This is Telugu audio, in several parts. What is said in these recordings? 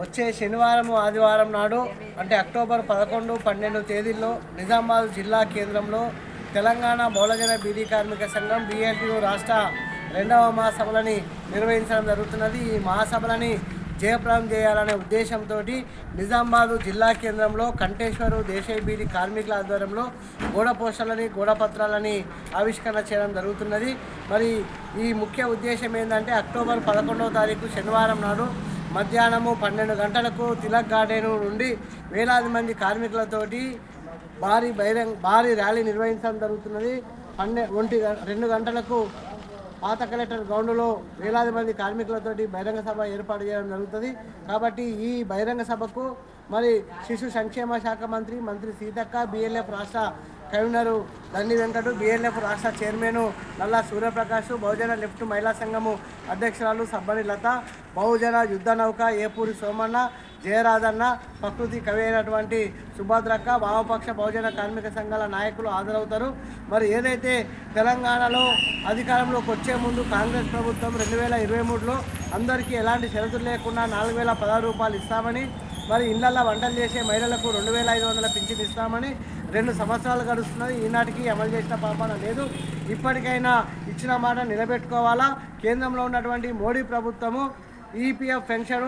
వచ్చే శనివారం ఆదివారం నాడు అంటే అక్టోబర్ పదకొండు పన్నెండు తేదీల్లో నిజామాబాద్ జిల్లా కేంద్రంలో తెలంగాణ బౌలజన బీడీ కార్మిక సంఘం బిఎల్టీయు రాష్ట్ర రెండవ మహాసభలని నిర్వహించడం జరుగుతున్నది. ఈ మహాసభలని జయప్రదం చేయాలనే ఉద్దేశంతో నిజామాబాద్ జిల్లా కేంద్రంలో కంటేశ్వరు దేశీయ బీడీ కార్మికుల ఆధ్వర్యంలో గోడ పోస్టర్లని గోడపత్రాలని ఆవిష్కరణ చేయడం జరుగుతున్నది. మరి ఈ ముఖ్య ఉద్దేశం ఏంటంటే అక్టోబర్ పదకొండవ తారీఖు శనివారం నాడు మధ్యాహ్నము పన్నెండు గంటలకు తిలక్ గార్డెన్ నుండి వేలాది మంది కార్మికులతోటి భారీ బహిరంగ భారీ ర్యాలీ నిర్వహించడం జరుగుతున్నది. పన్నె ఒంటి గ- రెండు గంటలకు పాత కలెక్టర్ గ్రౌండ్లో వేలాది మంది కార్మికులతోటి బహిరంగ సభ ఏర్పాటు చేయడం జరుగుతుంది. కాబట్టి ఈ బహిరంగ సభకు మరి శిశు సంక్షేమ శాఖ మంత్రి మంత్రి సీతక్క బిఎల్ఎఫ్ రాష్ట్ర కవినరు దండి వెంకటు బిఎల్ఎఫ్ రాష్ట్ర చైర్మన్ నల్లా సూర్యప్రకాష్ బహుజన లెఫ్ట్ మహిళా సంఘము అధ్యక్షురాలు సబ్బని లత బహుజన యుద్ధ నౌక ఏపూరి సోమన్న జయరాజన్న ప్రకృతి కవి అయినటువంటి సుభద్రక్క వామపక్ష బహుజన కార్మిక సంఘాల నాయకులు హాజరవుతారు. మరి ఏదైతే తెలంగాణలో అధికారంలోకి వచ్చే ముందు కాంగ్రెస్ ప్రభుత్వం రెండు వేల ఇరవై మూడులో అందరికీ ఎలాంటి షరతులు లేకుండా నాలుగు వేల పదహారు రూపాయలు ఇస్తామని మరి ఇళ్ళలో వంటలు చేసే మహిళలకు రెండు వేల ఐదు వందల పింఛన్ ఇస్తామని రెండు సంవత్సరాలు గడుస్తున్నది. ఈనాటికి అమలు చేసిన పాపాన లేదు. ఇప్పటికైనా ఇచ్చిన మాట నిలబెట్టుకోవాలా? కేంద్రంలో ఉన్నటువంటి మోడీ ప్రభుత్వము ఈపీఎఫ్ పెన్షన్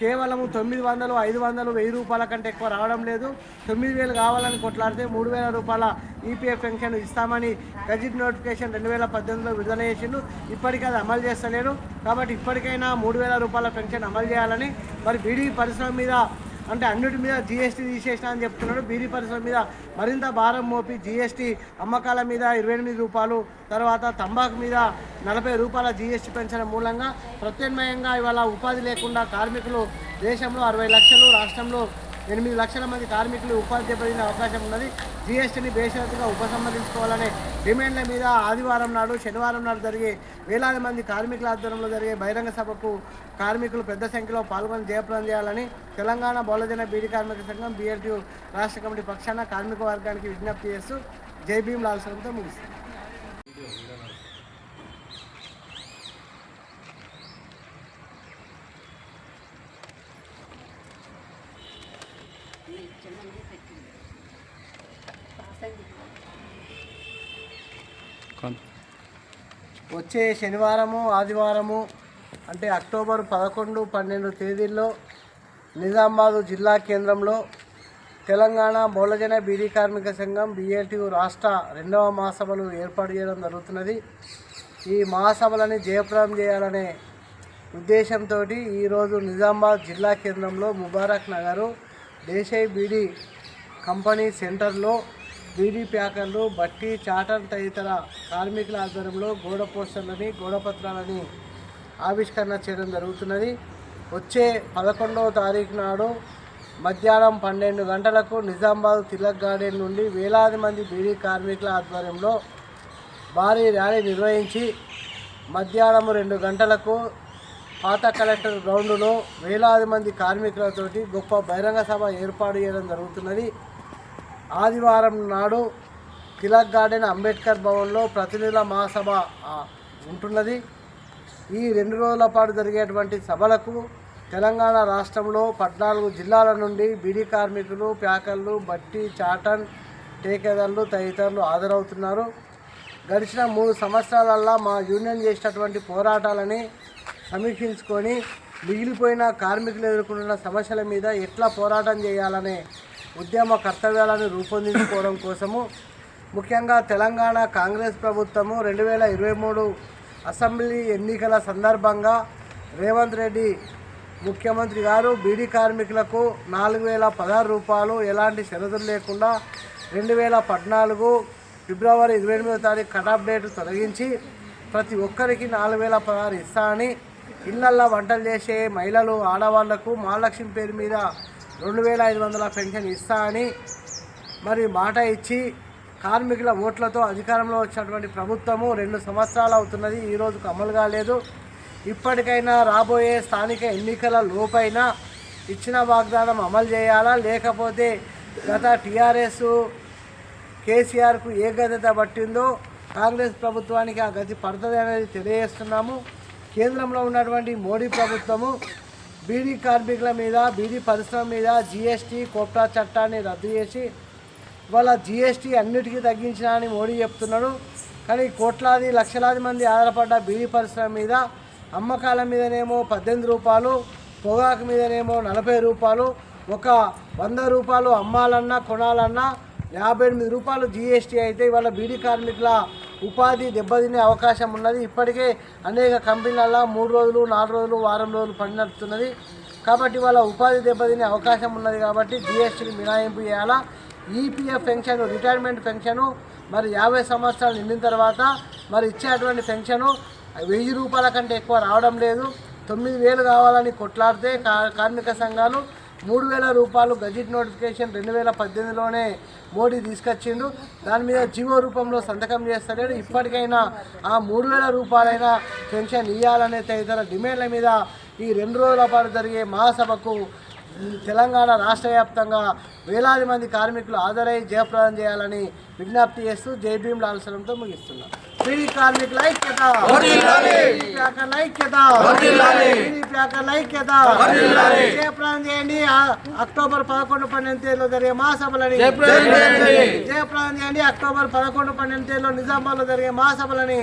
కేవలం తొమ్మిది వందలు ఐదు వందలు వెయ్యి రూపాయల కంటే ఎక్కువ రావడం లేదు. తొమ్మిది వేలు కావాలని కొట్లాడితే మూడు వేల రూపాయల ఈపీఎఫ్ పెన్షన్ ఇస్తామని గజిట్ నోటిఫికేషన్ రెండు వేల పద్దెనిమిదిలో విడుదల చేసిండు. ఇప్పటికీ అది అమలు చేస్తలేరు. కాబట్టి ఇప్పటికైనా మూడు వేల రూపాయల పెన్షన్ అమలు చేయాలని మరి బీడీ పరిశ్రమ మీద అంటే అన్నిటి మీద జీఎస్టీ తీసేసిన అని చెప్తున్నాడు. బీడీ పరిశ్రమ మీద మరింత భారం మోపి జీఎస్టీ అమ్మకాల మీద ఇరవై ఎనిమిది రూపాయలు తర్వాత తంబాకు మీద నలభై రూపాయల జీఎస్టీ పెంచడం మూలంగా ప్రత్యామ్నాయంగా ఇవాళ ఉపాధి లేకుండా కార్మికులు దేశంలో అరవై లక్షలు రాష్ట్రంలో ఎనిమిది లక్షల మంది కార్మికులు ఉపాధి దెబ్బతినే అవకాశం ఉన్నది. జీఎస్టీని బేషరతుగా ఉపసంహరించుకోవాలనే డిమాండ్ల మీద ఆదివారం నాడు శనివారం నాడు జరిగే వేలాది మంది కార్మికుల ఆధ్వర్యంలో జరిగే బహిరంగ సభకు కార్మికులు పెద్ద సంఖ్యలో పాల్గొని జయప్రదం చేయాలని తెలంగాణ బహుళజన బీడీ కార్మిక సంఘం బీఎల్టీ రాష్ట్ర కమిటీ పక్షాన కార్మిక వర్గానికి విజ్ఞప్తి చేస్తూ జై భీమ్ లాల్సరంతో ముగిస్తుంది వచ్చే శనివారము ఆదివారము అంటే అక్టోబర్ పదకొండు పన్నెండు తేదీల్లో నిజామాబాదు జిల్లా కేంద్రంలో తెలంగాణ బహుళజన బీడీ కార్మిక సంఘం బీఏటీ రాష్ట్ర రెండవ మహాసభలు ఏర్పాటు చేయడం జరుగుతున్నది. ఈ మహాసభలని జయప్రదం చేయాలనే ఉద్దేశంతో ఈరోజు నిజామాబాద్ జిల్లా కేంద్రంలో ముబారక్ నగరు దేశాయ్ బీడీ కంపెనీ సెంటర్లో బీడీ ప్యాకర్లు బట్టి చాటర్ తదితర కార్మికుల ఆధ్వర్యంలో గోడ పోస్టర్లని గోడపత్రాలని ఆవిష్కరణ చేయడం జరుగుతున్నది. వచ్చే పదకొండవ తారీఖు నాడు మధ్యాహ్నం పన్నెండు గంటలకు నిజామాబాద్ తిలక్ గార్డెన్ నుండి వేలాది మంది బీడీ కార్మికుల ఆధ్వర్యంలో భారీ ర్యాలీ నిర్వహించి మధ్యాహ్నం రెండు గంటలకు పాత కలెక్టర్ గ్రౌండ్లో వేలాది మంది కార్మికులతోటి గొప్ప బహిరంగ సభ ఏర్పాటు చేయడం జరుగుతున్నది. ఆదివారం నాడు తిలక్ గార్డెన్ అంబేద్కర్ భవన్లో ప్రతినిధుల మహాసభ ఉంటున్నది. ఈ రెండు రోజుల పాటు జరిగేటువంటి సభలకు తెలంగాణ రాష్ట్రంలో పద్నాలుగు జిల్లాల నుండి బీడీ కార్మికులు ప్యాకర్లు బట్టి చాటన్ టేకేదర్లు తదితరులు హాజరవుతున్నారు. గడిచిన మూడు సంవత్సరాలల్లా మా యూనియన్ చేసినటువంటి పోరాటాలని సమీక్షించుకొని మిగిలిపోయిన కార్మికులు ఎదుర్కొంటున్న సమస్యల మీద ఎట్లా పోరాటం చేయాలనే ఉద్యమ కర్తవ్యాలను రూపొందించుకోవడం కోసము ముఖ్యంగా తెలంగాణ కాంగ్రెస్ ప్రభుత్వము రెండు వేల ఇరవై మూడు అసెంబ్లీ ఎన్నికల సందర్భంగా రేవంత్ రెడ్డి ముఖ్యమంత్రి గారు బీడీ కార్మికులకు నాలుగు వేల పదహారు రూపాయలు ఎలాంటి షరతులు లేకుండా రెండు వేల పద్నాలుగు ఫిబ్రవరి ఇరవై ఎనిమిదో తారీఖు కటాఫ్ డేట్ తొలగించి ప్రతి ఒక్కరికి నాలుగు వేల పదహారు ఇస్తా అని ఇళ్ళల్లో వంటలు చేసే మహిళలు ఆడవాళ్ళకు మహాలక్ష్మి పేరు మీద రెండు వేల ఐదు వందల పెన్షన్ ఇస్తా అని మరి మాట ఇచ్చి కార్మికుల ఓట్లతో అధికారంలో వచ్చినటువంటి ప్రభుత్వము రెండు సంవత్సరాలు అవుతున్నది ఈ రోజుకు అమలు కాలేదు. ఇప్పటికైనా రాబోయే స్థానిక ఎన్నికల లోపైన ఇచ్చిన వాగ్దానం అమలు చేయాలా? లేకపోతే గత టీఆర్ఎస్ కేసీఆర్కు ఏ గత పట్టిందో కాంగ్రెస్ ప్రభుత్వానికి ఆ గతి పడుతుంది అనేది తెలియజేస్తున్నాము. కేంద్రంలో ఉన్నటువంటి మోడీ ప్రభుత్వము బీడీ కార్మికుల మీద బీడీ పరిశ్రమ మీద జిఎస్టీ కోప్టా చట్టాన్ని రద్దు చేసి ఇవాళ జిఎస్టీ అన్నిటికీ తగ్గించిన అని మోడీ చెప్తున్నాడు. కానీ కోట్లాది లక్షలాది మంది ఆధారపడ్డ బీడీ పరిశ్రమ మీద అమ్మకాల మీదనేమో పద్దెనిమిది రూపాయలు పొగాకు మీదనేమో నలభై రూపాయలు ఒక వంద రూపాయలు అమ్మాలన్నా కొనాలన్నా యాభై ఎనిమిది రూపాయలు జిఎస్టీ అయితే ఇవాళ బీడీ కార్మికుల ఉపాధి దెబ్బతినే అవకాశం ఉన్నది. ఇప్పటికే అనేక కంపెనీలలో మూడు రోజులు నాలుగు రోజులు వారం రోజులు పని నడుపుతున్నది. కాబట్టి వాళ్ళ ఉపాధి దెబ్బతినే అవకాశం ఉన్నది కాబట్టి జిఎస్టీని మినహాయింపు చేయాలా? ఈపీఎఫ్ పెన్షన్ రిటైర్మెంట్ పెన్షను మరి యాభై సంవత్సరాలు నిండిన తర్వాత మరి ఇచ్చేటువంటి పెన్షను వెయ్యి రూపాయల కంటే ఎక్కువ రావడం లేదు. తొమ్మిది వేలు కావాలని కొట్లాడితే కార్మిక సంఘాలు మూడు వేల రూపాయలు గజెట్ నోటిఫికేషన్ రెండు వేల పద్దెనిమిదిలోనే మోడీ తీసుకొచ్చిండు దాని మీద జీవో రూపంలో సంతకం చేస్తలేడు. ఇప్పటికైనా ఆ మూడు వేల రూపాయలైనా పెన్షన్ ఇవ్వాలనే తదితర డిమాండ్ల మీద ఈ రెండు రోజుల పాటు జరిగే మహాసభకు తెలంగాణ రాష్ట్ర వ్యాప్తంగా వేలాది మంది కార్మికులు ఆదరై జయప్రదం చేయాలని విజ్ఞప్తి చేస్తూ జై భీమ్ లాల్సలంతో పీడీ కార్మికుల ఐక్యత పీడీ ప్యాకర్ల ఐక్యత పీడీ ప్యాకర్ల ఐక్యత జయప్రదం చేయండి ఆ- అక్టోబర్ పదకొండు పన్నెండు తేదీలో జరిగే మహాసభలని జయప్రదం చేయండి అక్టోబర్ పదకొండు పన్నెండు తేదీలో నిజామాబాద్లో జరిగే మహాసభలని